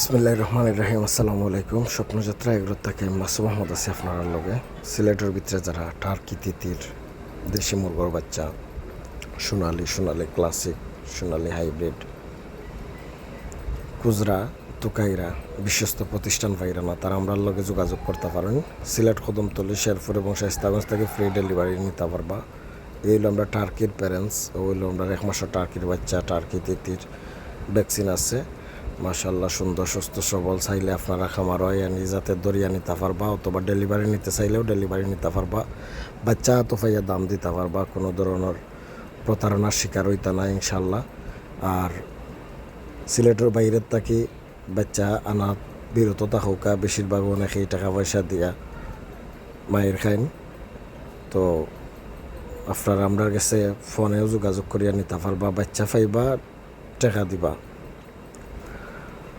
বিসমিল্লাহ রহমান রাহিম। আসসালামু আলাইকুম। স্বপ্নযাত্রা এগুলো তাকে মাসুম আহমদ আছে আপনার লগে। সিলেটের ভিতরে যারা টার্কি তিতির, দেশি মুরগর বাচ্চা, সোনালি সোনালি ক্লাসিক সোনালি হাইব্রিড খুচরা, তুকাইরা, বিশ্বস্ত প্রতিষ্ঠান ভাইরা না, তারা আমরা লগে যোগাযোগ করতে পারেন। সিলেট, কদমতলি, শেরপুর এবং শাস্তাগঞ্জ থেকে ফ্রি ডেলিভারি নিতে পারবা। এই হলো আমরা টার্কির প্যারেন্টস ওই হলো আমরা এক মাসের টার্কির বাচ্চা, টার্কি তিতির। ভ্যাকসিন আছে। মাশাল্লাহ সুন্দর, সুস্থ, সবল। চাইলে আপনারা খামার হয় আনি, যাতে দরিয়া নিতে পারবা, অথবা ডেলিভারি নিতে চাইলেও ডেলিভারি নিতে পারবা। বাচ্চা তো পাইয়া দাম দিতে পারবা, কোনো ধরনের প্রতারণার শিকার হইতা না ইনশাল্লাহ আর সিলেটের বাইরের থাকি বাচ্চা আনা বিরত থাকুকা বেশিরভাগ অনেকেই টাকা পয়সা দিয়া মায়ের খাইন। তো আপনারা আমরা কাছে ফোনেও যোগাযোগ করিয়া নিতে পারবা, বাচ্চা পাইবা, টাকা দিবা।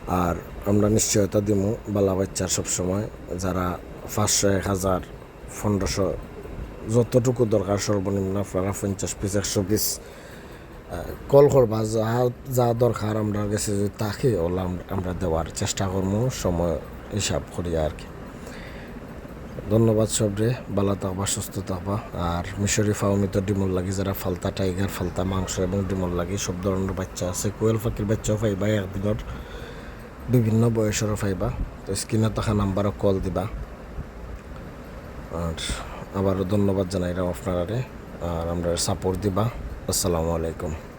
আর আমরা নিশ্চয়তা দিমু বালা বাচ্চার সবসময় যারা পাঁচশো, এক হাজার, পনেরোশো যতটুকু দরকার সর্বনিম্ন আপনারা পঞ্চাশ পিস, একশো পিস কল করবা, যা যা দরকার আমরা কাছে যদি তাকে ওলা আমরা দেওয়ার চেষ্টা করব সময় হিসাব করি আর কি। ধন্যবাদ সবরে, বালা থাকবা, সুস্থ থাকবা। আর মিশরি ফাউমিত ডিমল লাগি, যারা ফালতা টাইগার ফালতা মাংস এবং ডিমল লাগি, সব ধরনের বাচ্চা আছে। কোয়েল পাখির বাচ্চাও পাইবা একদিনের। বিভিন্ন বয়সেরও পাইবা। তো স্ক্রিনে থাকা নাম্বারও কল দিবা। আর আবারও ধন্যবাদ জানাই আপনারা আর আমরা সাপোর্ট দিবা। আসসালামু আলাইকুম।